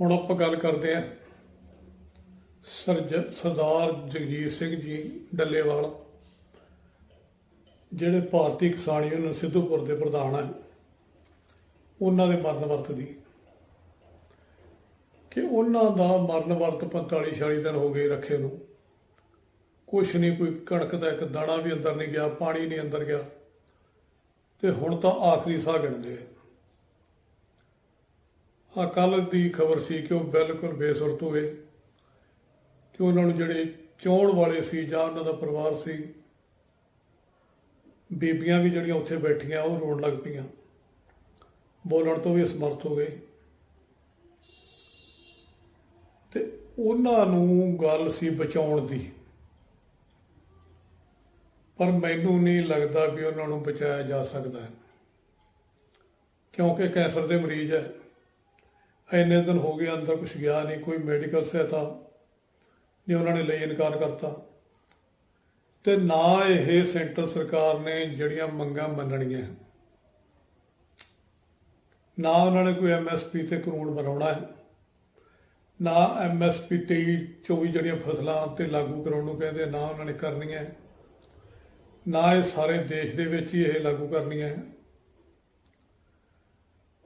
ਹੁਣ ਆਪਾਂ ਗੱਲ ਕਰਦੇ ਹਾਂ ਸਰਜ ਸਰਦਾਰ ਜਗਜੀਤ ਸਿੰਘ ਜੀ ਡੱਲੇਵਾਲ, ਜਿਹੜੇ ਭਾਰਤੀ ਕਿਸਾਨ ਯੂਨੀਅਨ ਸਿੱਧੂਪੁਰ ਦੇ ਪ੍ਰਧਾਨ ਹੈ ਉਹਨਾਂ ਦੇ ਮਰਨ ਵਰਤ ਦੀ। ਕਿ ਉਹਨਾਂ ਦਾ ਮਰਨ ਵਰਤ 45 46 ਦਿਨ ਹੋ ਗਏ ਰੱਖੇ ਨੂੰ। ਕੁਛ ਨਹੀਂ, ਕੋਈ ਕਣਕ ਦਾ ਇੱਕ ਦਾਣਾ ਵੀ ਅੰਦਰ ਨਹੀਂ ਗਿਆ, ਪਾਣੀ ਨਹੀਂ ਅੰਦਰ ਗਿਆ। ਤੇ ਹੁਣ ਤਾਂ ਆਖਰੀ ਸਾਹ ਗਿਣਦੇ ਆ। ਆ ਕੱਲ ਦੀ ਖਬਰ ਸੀ ਕਿ ਉਹ ਬਿਲਕੁਲ ਬੇਸੁਰਤ ਹੋ ਗਏ ਤੇ ਉਹਨਾਂ ਨੂੰ ਜਿਹੜੇ ਚੋਣ ਵਾਲੇ ਸੀ ਜਾਂ ਉਹਨਾਂ ਦਾ ਪਰਿਵਾਰ ਸੀ, ਬੀਬੀਆਂ ਵੀ ਜਿਹੜੀਆਂ ਉੱਥੇ ਬੈਠੀਆਂ, ਉਹ ਰੋਣ ਲੱਗ ਪਈਆਂ। ਬੋਲਣ ਤੋਂ ਵੀ ਅਸਮਰਥ ਹੋ ਗਏ। ਤੇ ਉਹਨਾਂ ਨੂੰ ਗੱਲ ਸੀ ਬਚਾਉਣ ਦੀ। ਪਰ ਮੈਨੂੰ ਨਹੀਂ ਲੱਗਦਾ ਵੀ ਉਹਨਾਂ ਨੂੰ ਬਚਾਇਆ ਜਾ ਸਕਦਾ। ਕਿਉਂਕਿ ਕੈਂਸਰ ਦੇ ਮਰੀਜ਼ ਹੈ। ਇੰਨੇ ਦਿਨ ਹੋ ਗਏ ਅੰਦਰ ਕੁਝ ਗਿਆ ਨਹੀਂ, ਕੋਈ ਮੈਡੀਕਲ ਸਹਾਇਤਾ ਨਹੀਂ ਉਹਨਾਂ ਨੇ ਲਈ, ਇਨਕਾਰ ਕਰਤਾ। ਤੇ ਨਾ ਇਹ ਸੈਂਟਰ ਸਰਕਾਰ ਨੇ ਜਿਹੜੀਆਂ ਮੰਗਾਂ ਮੰਨਣੀਆਂ ਨਾ ਉਹਨਾਂ ਨੇ ਕੋਈ ਐਮਐਸਪੀ ਤੇ ਕਾਨੂੰਨ ਬਣਾਉਣਾ ਹੈ, ਨਾ ਐਮਐਸਪੀ 23 24 ਜਿਹੜੀਆਂ ਫਸਲਾਂ ਤੇ ਲਾਗੂ ਕਰਾਉਣ ਨੂੰ ਕਹਿੰਦੇ, ਨਾ ਉਹਨਾਂ ਨੇ ਕਰਨੀਆਂ ਨਾ ਇਹ ਸਾਰੇ ਦੇਸ਼ ਦੇ ਵਿੱਚ ਹੀ ਇਹ ਲਾਗੂ ਕਰਨੀਆਂ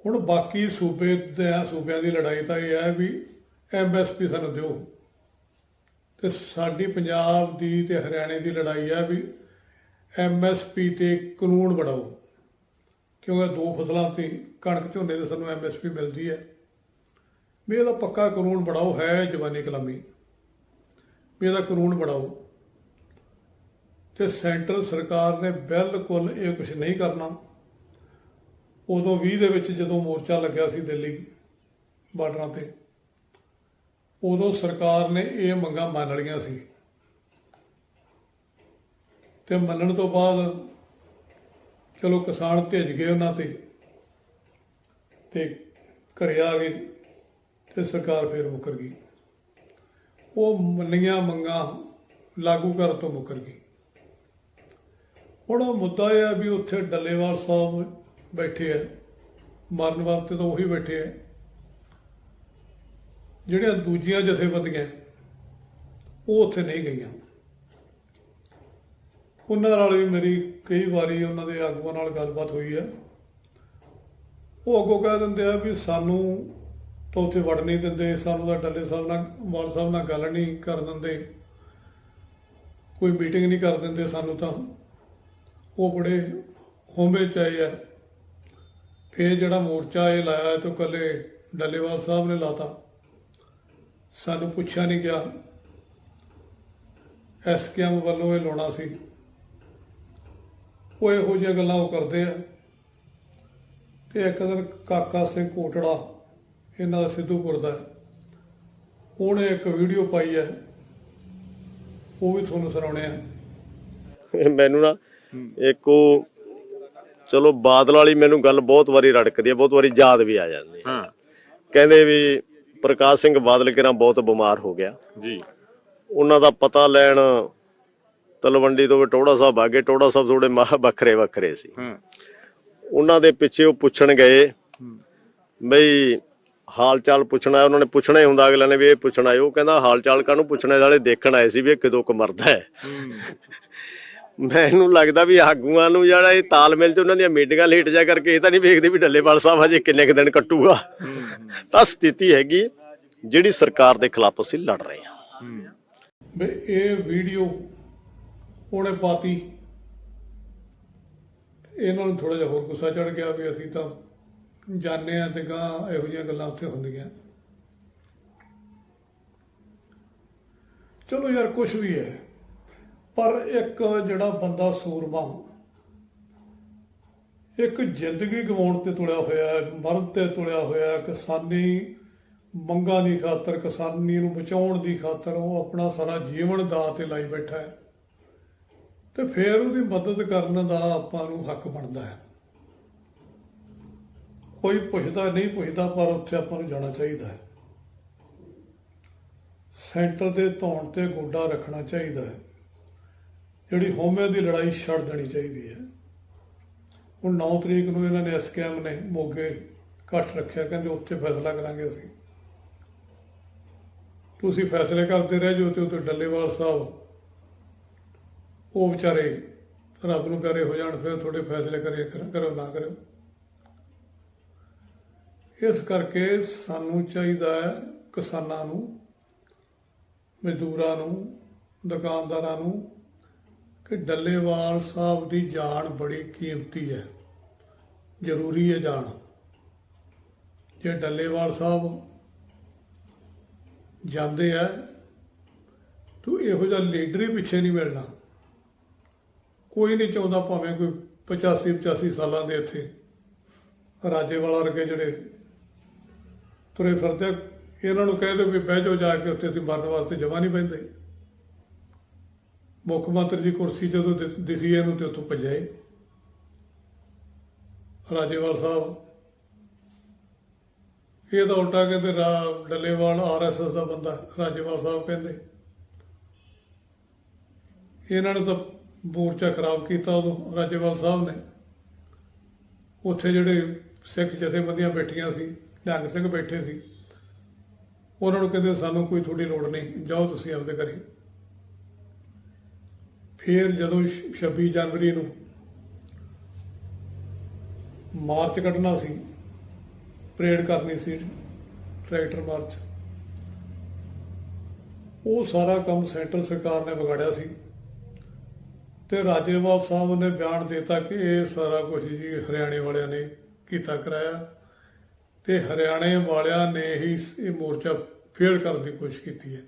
ਹੁਣ ਬਾਕੀ ਸੂਬੇ ਦੇ ਸੂਬਿਆਂ ਦੀ ਲੜਾਈ ਤਾਂ ਇਹ ਹੈ ਵੀ ਐਮਐਸਪੀ ਸਾਨੂੰ ਦਿਓ। ਤੇ ਸਾਡੀ ਪੰਜਾਬ ਦੀ ਤੇ ਹਰਿਆਣੇ ਦੀ ਲੜਾਈ ਹੈ ਵੀ ਐਮਐਸਪੀ ਤੇ ਕਾਨੂੰਨ ਬਣਾਓ। ਕਿਉਂਕਿ ਦੋ ਫਸਲਾਂ ਤੇ ਕਣਕ ਝੋਨੇ 'ਤੇ ਸਾਨੂੰ ਐਮਐਸਪੀ ਮਿਲਦੀ ਹੈ। ਵੀ ਇਹਦਾ ਪੱਕਾ ਕਾਨੂੰਨ ਬਣਾਓ, ਹੈ ਜਵਾਨੀ ਕਲਾਮੀ। ਵੀ ਇਹਦਾ ਕਾਨੂੰਨ ਬਣਾਓ। ਤੇ ਸੈਂਟਰ ਸਰਕਾਰ ਨੇ ਬਿਲਕੁਲ ਇਹ ਕੁਝ ਨਹੀਂ ਕਰਨਾ। ਉਦੋਂ 20 ਦੇ ਵਿੱਚ ਜਦੋਂ ਮੋਰਚਾ ਲੱਗਿਆ ਸੀ ਦਿੱਲੀ ਬਾਰਡਰਾਂ ਤੇ, ਉਦੋਂ ਸਰਕਾਰ ਨੇ ਇਹ ਮੰਗਾਂ ਮੰਨ ਲਈਆਂ ਸੀ। ਤੇ ਮੰਨਣ ਤੋਂ ਬਾਅਦ ਚਲੋ ਕਿਸਾਨ ਭਿੱਜ ਗਏ ਉਹਨਾਂ ਤੇ ਤੇ ਘਰੇ ਆ ਗਏ ਤੇ ਸਰਕਾਰ ਫੇਰ ਮੁਕਰ ਗਈ। ਉਹ ਮੰਨੀਆਂ ਮੰਗਾਂ ਲਾਗੂ ਕਰਨ ਤੋਂ ਮੁਕਰ ਗਈ। ਹੁਣ ਉਹ ਮੁੱਦਾ ਇਹ ਹੈ ਵੀ ਉੱਥੇ ਡੱਲੇਵਾਲ ਸਾਹਿਬ ਬੈਠੇ ਆ। ਮਰਨ ਵਾਸਤੇ ਤਾਂ ਉਹੀ ਬੈਠੇ ਆ। ਜਿਹੜੀਆਂ ਦੂਜੀਆਂ ਜਥੇਬੰਦੀਆਂ, ਉਹ ਉੱਥੇ ਨਹੀਂ ਗਈਆਂ। ਉਹਨਾਂ ਨਾਲ ਵੀ ਮੇਰੀ ਕਈ ਵਾਰੀ ਉਹਨਾਂ ਦੇ ਆਗੂਆਂ ਨਾਲ ਗੱਲਬਾਤ ਹੋਈ ਹੈ ਉਹ ਅੱਗੋਂ ਕਹਿ ਦਿੰਦੇ ਆ ਵੀ ਸਾਨੂੰ ਤਾਂ ਉੱਥੇ ਵੜ ਨਹੀਂ ਦਿੰਦੇ, ਸਾਨੂੰ ਤਾਂ ਡੱਲੇ ਸਾਹਿਬ ਨਾਲ ਵਾਲ ਸਾਹਿਬ ਨਾਲ ਗੱਲ ਨਹੀਂ ਕਰ ਦਿੰਦੇ। ਕੋਈ ਮੀਟਿੰਗ ਨਹੀਂ ਕਰ ਦਿੰਦੇ ਸਾਨੂੰ ਤਾਂ। ਉਹ ਬੜੇ ਹੋਂਬੇ ਚ ਆਏ ਆ। ਫੇਰ ਜਿਹੜਾ ਮੋਰਚਾ ਇਹ ਲਾਇਆ ਹੈ ਤਾਂ ਕੱਲੇ ਡੱਲੇਵਾਲ ਸਾਹਿਬ ਨੇ ਲਾਤਾ। ਸਾਨੂੰ ਪੁੱਛਿਆ ਨਹੀਂ ਗਿਆ। ਐਸਕੇਐਮ ਵੱਲੋਂ ਇਹ ਲਾਉਣਾ ਸੀ। ਉਹ ਇਹੋ ਜਿਹੀਆਂ ਗੱਲਾਂ ਉਹ ਕਰਦੇ ਆ। ਤੇ ਇੱਕ ਦਿਨ ਕਾਕਾ ਸਿੰਘ ਕੋਟੜਾ ਇਹਨਾਂ ਦਾ ਸਿੱਧੂਪੁਰ ਦਾ। ਉਹਨੇ ਇੱਕ ਵੀਡੀਓ ਪਾਈ ਹੈ। ਉਹ ਵੀ ਤੁਹਾਨੂੰ ਸੁਣਾਉਣੇ ਆ। ਮੈਨੂੰ ਨਾ ਇੱਕ ਉਹ ਚਲੋ ਬਾਦਲ ਵਾਲੀ ਮੈਨੂੰ ਗੱਲ ਬਹੁਤ ਵਾਰੀ ਰੜਕਦੀ ਹੈ ਬਹੁਤ ਵਾਰੀ ਯਾਦ ਵੀ ਆ ਜਾਂਦੀ ਹੈ। ਹਾਂ। ਕਹਿੰਦੇ ਵੀ ਪ੍ਰਕਾਸ਼ ਸਿੰਘ ਬਾਦਲ ਕਿਰਾਂ ਬਹੁਤ ਬਿਮਾਰ ਹੋ ਗਿਆ। ਜੀ। ਉਹਨਾਂ ਦਾ ਪਤਾ ਲੈਣ ਤਲਵੰਡੀ ਤੋਂ ਵੀ ਟੋੜਾ ਸਾਹਿਬ ਆ ਗਏ ਟੋੜਾ ਸਾਹਿਬ ਥੋੜੇ ਵੱਖਰੇ ਵੱਖਰੇ ਸੀ। ਹਾਂ। ਉਹਨਾਂ ਦੇ ਪਿੱਛੇ ਉਹ ਪੁੱਛਣ ਗਏ ਬਈ ਹਾਲ ਚਾਲ ਪੁੱਛਣਾ ਉਹਨਾਂ ਨੇ ਪੁੱਛਣਾ ਹੀ ਹੁੰਦਾ ਅਗਲੇ ਨੇ ਵੀ ਇਹ ਪੁੱਛਣਾ ਉਹ ਕਹਿੰਦਾ ਹਾਲ ਚਾਲ ਕਾਹਨੂੰ ਪੁੱਛਣਾ ਨਾਲੇ ਦੇਖਣ ਆਏ ਸੀ ਵੀ ਇਹ ਕਦੋਂ ਕੁ ਮਰਦਾ ਹੈ। ਮੈਨੂੰ ਲੱਗਦਾ ਵੀ ਆਗੂਆਂ ਨੂੰ ਜਿਹੜਾ ਇਹ ਤਾਲਮੇਲ ਤੇ ਉਹਨਾਂ ਦੀਆਂ ਮੀਟਿੰਗਾਂ ਲੇਟ ਜਾ ਕਰਕੇ ਇਹ ਤਾਂ ਨਹੀਂ ਵੇਖਦੇ ਵੀ ਡੱਲੇਵਾਲ ਸਾਹਿਬ ਹਜੇ ਕਿੰਨੇ ਕੁ ਦਿਨ ਕੱਟੂਗਾ। ਤਾਂ ਸਥਿਤੀ ਹੈਗੀ ਜਿਹੜੀ ਸਰਕਾਰ ਦੇ ਖਿਲਾਫ ਅਸੀਂ ਲੜ ਰਹੇ ਹਾਂ। ਵੀ ਇਹ ਵੀਡੀਓ ਉਹਨੇ ਪਾਤੀ। ਇਹਨਾਂ ਨੂੰ ਥੋੜਾ ਜਿਹਾ ਹੋਰ ਗੁੱਸਾ ਚੜ ਗਿਆ ਵੀ ਅਸੀਂ ਤਾਂ ਜਾਣਦੇ ਆ ਤੇ ਗਾਂ ਇਹੋ ਜਿਹੀਆਂ ਗੱਲਾਂ ਉੱਥੇ ਹੁੰਦੀਆਂ। ਚਲੋ ਯਾਰ ਕੁਝ ਵੀ ਹੈ। ਪਰ ਇੱਕ ਜਿਹੜਾ ਬੰਦਾ ਸੂਰਮਾ, ਇੱਕ ਜ਼ਿੰਦਗੀ ਗਵਾਉਣ ਤੇ ਤੁਲਿਆ ਹੋਇਆ ਹੈ, ਮਰਨ ਤੇ ਤੁਲਿਆ ਹੋਇਆ ਕਿਸਾਨੀ ਮੰਗਾਂ ਦੀ ਖਾਤਰ, ਕਿਸਾਨੀ ਨੂੰ ਬਚਾਉਣ ਦੀ ਖਾਤਰ ਉਹ ਆਪਣਾ ਸਾਰਾ ਜੀਵਨ ਦਾਅ ਤੇ ਲਾਈ ਬੈਠਾ ਹੈ। ਤੇ ਫਿਰ ਉਹਦੀ ਮਦਦ ਕਰਨ ਦਾ ਆਪਾਂ ਨੂੰ ਹੱਕ ਬਣਦਾ ਹੈ। ਕੋਈ ਪੁੱਛਦਾ ਨਹੀਂ ਪੁੱਛਦਾ, ਪਰ ਉੱਥੇ ਆਪਾਂ ਨੂੰ ਜਾਣਾ ਚਾਹੀਦਾ ਹੈ। ਸੈਂਟਰ ਦੇ ਧੌਣ ਤੇ ਗੋਡਾ ਰੱਖਣਾ ਚਾਹੀਦਾ ਹੈ। ਜਿਹੜੀ ਹਉਮੈ ਦੀ ਲੜਾਈ ਛੱਡ ਦੇਣੀ ਚਾਹੀਦੀ ਹੈ। ਹੁਣ 9 ਤਰੀਕ ਨੂੰ ਇਹਨਾਂ ਨੇ ਐਸਕੇਐਮ ਨੇ ਮੋਗੇ ਇਕੱਠ ਰੱਖਿਆ, ਕਹਿੰਦੇ ਉੱਥੇ ਫੈਸਲਾ ਕਰਾਂਗੇ ਅਸੀਂ। ਤੁਸੀਂ ਫੈਸਲੇ ਕਰਦੇ ਰਹਿ ਜਾਓ ਤੇ ਉਤੇ ਡੱਲੇਵਾਲ ਸਾਹਿਬ, ਉਹ ਵਿਚਾਰੇ ਰੱਬ ਨੂੰ ਕਰੇ ਹੋ ਜਾਣ, ਫਿਰ ਤੁਹਾਡੇ ਫੈਸਲੇ ਕਰੇ, ਕਰੋ ਨਾ ਕਰੋ ਇਸ ਕਰਕੇ ਸਾਨੂੰ ਚਾਹੀਦਾ ਹੈ ਕਿਸਾਨਾਂ ਨੂੰ, ਮਜ਼ਦੂਰਾਂ ਨੂੰ, ਦੁਕਾਨਦਾਰਾਂ ਨੂੰ ਕਿ ਡੱਲੇਵਾਲ ਸਾਹਿਬ ਦੀ ਜਾਨ ਬੜੀ ਕੀਮਤੀ ਹੈ। ਜ਼ਰੂਰੀ ਹੈ ਜਾਣ ਜੇ ਡੱਲੇਵਾਲ ਸਾਹਿਬ ਜਾਂਦੇ ਆ ਤੂੰ ਇਹੋ ਜਿਹਾ ਲੀਡਰ ਹੀ ਪਿੱਛੇ ਨਹੀਂ ਮਿਲਣਾ। ਕੋਈ ਨਹੀਂ ਚਾਹੁੰਦਾ ਭਾਵੇਂ ਕੋਈ 85 85 ਸਾਲਾਂ ਦੇ ਇੱਥੇ ਰਾਜੇਵਾਲਾ ਵਰਗੇ ਜਿਹੜੇ ਤੁਰੇ ਫਿਰਦੇ ਆ, ਇਹਨਾਂ ਨੂੰ ਕਹਿ ਦਿਓ ਵੀ ਬਹਿ ਜਾਓ ਜਾ ਕੇ ਉੱਥੇ ਅਸੀਂ ਮਰਨ ਵਾਸਤੇ ਜਮਾ ਨਹੀਂ ਪੈਂਦੇ। ਮੁੱਖ ਮੰਤਰੀ ਦੀ ਕੁਰਸੀ ਜਦੋਂ ਦਿਸ- ਦਿਸੀ ਇਹਨੂੰ ਤੇ ਉੱਥੋਂ ਭੱਜਿਆ ਰਾਜੇਵਾਲ ਸਾਹਿਬ, ਇਹ ਤਾਂ ਉਲਟਾ ਕਹਿੰਦੇ ਰਾ- ਡੱਲੇਵਾਲ ਆਰਐਸਐਸ ਦਾ ਬੰਦਾ, ਰਾਜੇਵਾਲ ਸਾਹਿਬ ਕਹਿੰਦੇ। ਇਹਨਾਂ ਨੇ ਤਾਂ ਮੋਰਚਾ ਖਰਾਬ ਕੀਤਾ ਉਦੋਂ, ਰਾਜੇਵਾਲ ਸਾਹਿਬ ਨੇ। ਉੱਥੇ ਜਿਹੜੇ ਸਿੱਖ ਜਥੇਬੰਦੀਆਂ ਬੈਠੀਆਂ ਸੀ, ਨਿਹੰਗ ਸਿੰਘ ਬੈਠੇ ਸੀ। ਉਹਨਾਂ ਨੂੰ ਕਹਿੰਦੇ, ਸਾਨੂੰ ਕੋਈ ਤੁਹਾਡੀ ਲੋੜ ਨਹੀਂ, ਜਾਓ ਤੁਸੀਂ ਆਪਦੇ ਘਰੇ। ਫਿਰ ਜਦੋਂ ਛ- 26 ਜਨਵਰੀ ਨੂੰ ਮਾਰਚ ਕੱਢਣਾ ਸੀ, ਪਰੇਡ ਕਰਨੀ ਸੀ ਟਰੈਕਟਰ ਮਾਰਚ, ਉਹ ਸਾਰਾ ਕੰਮ ਸੈਂਟਰ ਸਰਕਾਰ ਨੇ ਵਿਗਾੜਿਆ ਸੀ ਤੇ ਰਾਜੇਵਾਲ ਸਾਹਿਬ ਨੇ ਬਿਆਨ ਦਿੱਤਾ ਕਿ ਇਹ ਸਾਰਾ ਕੁਝ ਜੀ ਹਰਿਆਣੇ ਵਾਲਿਆਂ ਨੇ ਕੀਤਾ ਕਰਾਇਆ ਤੇ ਹਰਿਆਣੇ ਵਾਲਿਆਂ ਨੇ ਹੀ ਇਹ ਮੋਰਚਾ ਫੇਲ ਕਰਨ ਦੀ ਕੋਸ਼ਿਸ਼ ਕੀਤੀ ਹੈ।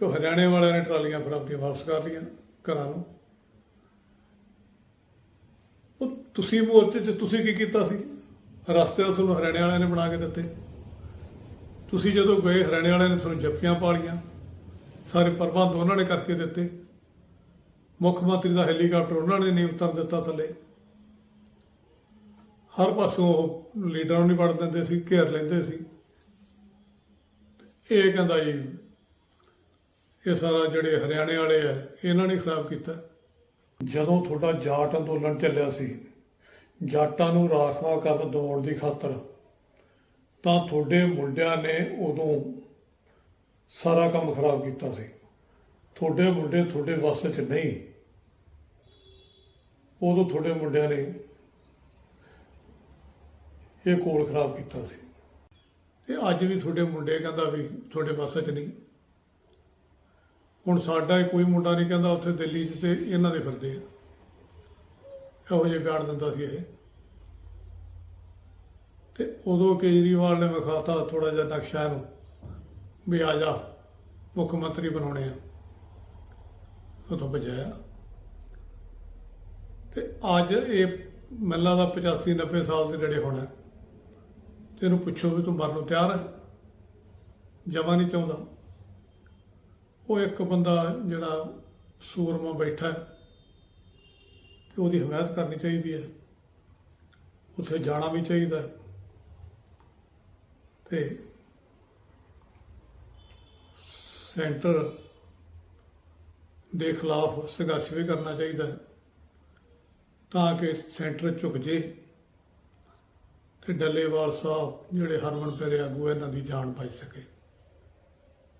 ਤੇ ਉਹ ਹਰਿਆਣੇ ਵਾਲਿਆਂ ਨੇ ਟਰਾਲੀਆਂ ਫਿਰ ਵਾਪਸ ਕਰ ਲਈਆਂ ਘਰਾਂ ਨੂੰ। ਉਹ ਤੁਸੀਂ ਮੋਰਚੇ 'ਚ ਤੁਸੀਂ ਕੀ ਕੀਤਾ ਸੀ? ਰਸਤੇ ਤਾਂ ਤੁਹਾਨੂੰ ਹਰਿਆਣੇ ਵਾਲਿਆਂ ਨੇ ਬਣਾ ਕੇ ਦਿੱਤੇ। ਤੁਸੀਂ ਜਦੋਂ ਗਏ, ਹਰਿਆਣੇ ਵਾਲਿਆਂ ਨੇ ਤੁਹਾਨੂੰ ਜੱਫੀਆਂ ਪਾਲੀਆਂ, ਸਾਰੇ ਪ੍ਰਬੰਧ ਉਹਨਾਂ ਨੇ ਕਰਕੇ ਦਿੱਤੇ। ਮੁੱਖ ਮੰਤਰੀ ਦਾ ਹੈਲੀਕਾਪਟਰ ਉਹਨਾਂ ਨੇ ਨਹੀਂ ਉਤਰ ਦਿੱਤਾ ਥੱਲੇ। ਹਰ ਪਾਸੋਂ ਉਹ ਲੀਡਰਾਂ ਨੂੰ ਨਹੀਂ ਵੜ ਦਿੰਦੇ ਸੀ, ਘੇਰ ਲੈਂਦੇ ਸੀ। ਇਹ ਕਹਿੰਦਾ ਜੀ ਇਹ ਸਾਰਾ ਜਿਹੜੇ ਹਰਿਆਣੇ ਵਾਲੇ ਆ ਇਹਨਾਂ ਨੇ ਖਰਾਬ ਕੀਤਾ। ਜਦੋਂ ਤੁਹਾਡਾ ਜਾਟ ਅੰਦੋਲਨ ਚੱਲਿਆ ਸੀ ਜਾਟਾਂ ਨੂੰ ਰਾਖਵਾ ਕਰਨ ਦੌੜ ਦੀ ਖਾਤਰ ਤਾਂ ਤੁਹਾਡੇ ਮੁੰਡਿਆਂ ਨੇ ਉਦੋਂ ਸਾਰਾ ਕੰਮ ਖਰਾਬ ਕੀਤਾ ਸੀ। ਤੁਹਾਡੇ ਮੁੰਡੇ ਤੁਹਾਡੇ ਵੱਸ 'ਚ ਨਹੀਂ। ਉਦੋਂ ਤੁਹਾਡੇ ਮੁੰਡਿਆਂ ਨੇ ਇਹ ਕੋਲ ਖਰਾਬ ਕੀਤਾ ਸੀ। ਤੇ ਅੱਜ ਵੀ ਤੁਹਾਡੇ ਮੁੰਡੇ ਕਹਿੰਦਾ ਵੀ ਤੁਹਾਡੇ ਵੱਸ 'ਚ ਨਹੀਂ। ਹੁਣ ਸਾਡਾ ਹੀ ਕੋਈ ਮੁੰਡਾ ਨਹੀਂ ਕਹਿੰਦਾ ਉੱਥੇ ਦਿੱਲੀ 'ਚ ਤੇ ਇਹਨਾਂ ਦੇ ਫਿਰਦੇ ਆ। ਇਹੋ ਜਿਹੇ ਬਿਆਨ ਦਿੰਦਾ ਸੀ ਇਹ। ਤੇ ਉਦੋਂ ਕੇਜਰੀਵਾਲ ਨੇ ਵਿਖਾਤਾ ਥੋੜਾ ਜਿਹਾ ਨਕਸ਼ਾ ਨੂੰ ਵੀ ਆ ਜਾ, ਮੁੱਖ ਮੰਤਰੀ ਬਣਾਉਣੇ ਆ। ਉਦੋਂ ਭਜਾਇਆ। ਤੇ ਅੱਜ ਇਹ ਮੈਨੂੰ ਦਾ 85 90 ਸਾਲ ਦੇ ਨੇੜੇ ਹੋਣਾ। ਤੇ ਇਹਨੂੰ ਪੁੱਛੋ ਵੀ ਤੂੰ ਮਰਨ ਨੂੰ ਤਿਆਰ ਹੈ ਜਮਾ ਨਹੀਂ ਚਾਹੁੰਦਾ। ਉਹ ਇੱਕ ਬੰਦਾ ਜਿਹੜਾ ਸੂਰਮਾ ਬੈਠਾ ਹੈ ਤੇ ਉਹਦੀ ਹਮਾਇਤ ਕਰਨੀ ਚਾਹੀਦੀ ਹੈ। ਉੱਥੇ ਜਾਣਾ ਵੀ ਚਾਹੀਦਾ ਹੈ। ਤੇ ਸੈਂਟਰ ਦੇ ਖਿਲਾਫ ਸੰਘਰਸ਼ ਵੀ ਕਰਨਾ ਚਾਹੀਦਾ ਹੈ ਤਾਂ ਕਿ ਸੈਂਟਰ ਝੁਕ ਜੇ ਤੇ ਡੱਲੇਵਾਲ ਸਾਹਿਬ ਜਿਹੜੇ ਹਰਮਨ ਪਿਆਰੇ ਆਗੂ ਹੈ, ਇਹਨਾਂ ਦੀ ਜਾਨ ਬਚ ਸਕੇ।